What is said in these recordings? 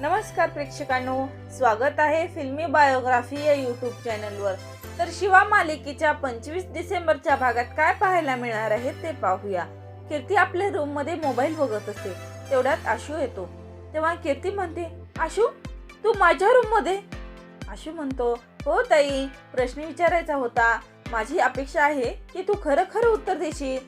नमस्कार प्रेक्षकांनो स्वागत आहे फिल्मी बायोग्राफी या यूट्यूब चॅनलवर तर शिवा मालिकेच्या पंचवीस डिसेंबरच्या भागात काय पाहायला मिळणार आहे ते पाहूया. कीर्ती आपल्या रूममध्ये मोबाईल बघत असते तेवढ्यात आशू येतो. तेव्हा कीर्ती म्हणते आशू तू माझ्या रूममध्ये आशू म्हणतो हो ताई प्रश्न विचारायचा होता. माझी अपेक्षा आहे की तू खरं खरं उत्तर देशील.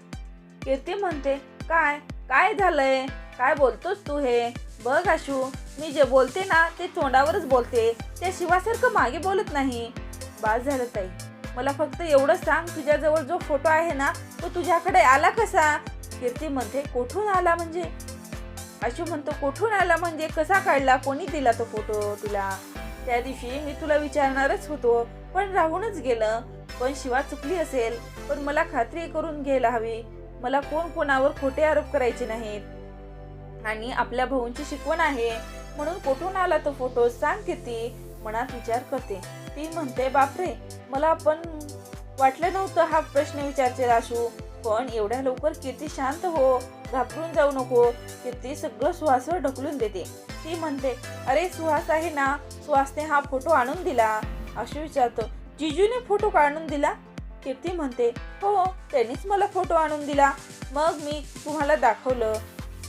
कीर्ती म्हणते काय? काय झालंय? काय बोलतोस तू हे? बघ आशू मी जे बोलते ना ते तोंडावरच बोलते. त्या शिवासारखं मागे बोलत नाही. बास झालं ताई. मला फक्त एवढं सांग तुझ्याजवळ जो फोटो आहे ना तो तुझ्याकडे आला कसा? कीर्ती म्हणते कोठून आला म्हणजे? आशू म्हणतो कोठून आला म्हणजे? कसा काढला? कोणी दिला तो फोटो तुला? त्या दिवशी मी तुला विचारणारच होतो पण राहूनच गेलं. पण शिवा चुकली असेल पण मला खात्री करून घ्यायला हवी. मला कोण कोणावर खोटे आरोप करायचे नाहीत? आणि आपल्या भाऊंची शिकवण आहे. म्हणून कुठून आला तो फोटो सांग किती? मनात विचार करते. ती म्हणते बापरे मला पण वाटलं नव्हतं हा प्रश्न विचारचे राशू पण एवढ्या लवकर कीर्ती शांत हो. घाबरून जाऊ नको. कीर्ती सगळं सुहासवर ढकलून देते. ती म्हणते अरे सुहास आहे ना. सुहासने हा फोटो आणून दिला. अशी विचारतो जिजूने फोटो काढून दिला? कीर्ती म्हणते हो त्यांनीच मला फोटो आणून दिला. मग मी तुम्हाला दाखवलं.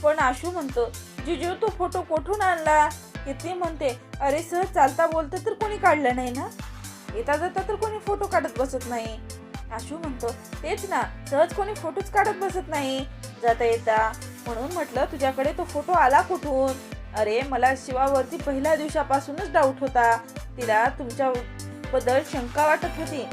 पण आशू म्हणतो जिजू तो फोटो कुठून आणला? किती म्हणते अरे सर चालता बोलता तर कोणी काढलं नाही ना? येता जाता तर कोणी फोटो काढत बसत नाही. आशू म्हणतो तेच ना सहज कोणी फोटोच काढत बसत नाही जाता येता. म्हणून म्हटलं तुझ्याकडे तो फोटो आला कुठून? अरे मला शिवावरती पहिल्या दिवसापासूनच डाऊट होता. तिला तुमच्या बद्दल शंका वाटत होती.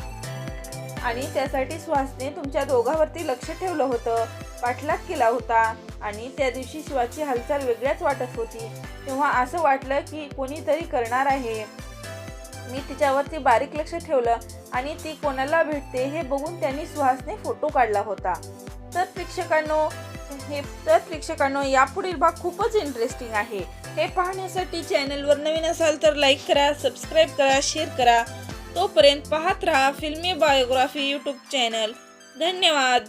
आणि त्यासाठी सुहासने तुमच्या दोघांवरती लक्ष ठेवलं होतं. पाठलाग केला होता आणि त्या दिवशी शिवाची हालचाल वेगळ्याच वाटत होती. तेव्हा असं वाटलं की कोणीतरी करणार आहे. मी तिच्यावरती बारीक लक्ष ठेवलं आणि ती कोणाला भेटते हे बघून त्यांनी सुहासने फोटो काढला होता. तर प्रेक्षकांनो हे तर प्रेक्षकांनो यापुढील भाग खूपच इंटरेस्टिंग आहे. हे पाहण्यासाठी चॅनलवर नवीन असाल तर लाईक करा सबस्क्राईब करा शेअर करा. तोपर्यंत पाहत राहा फिल्मी बायोग्राफी यूट्यूब चॅनल. धन्यवाद.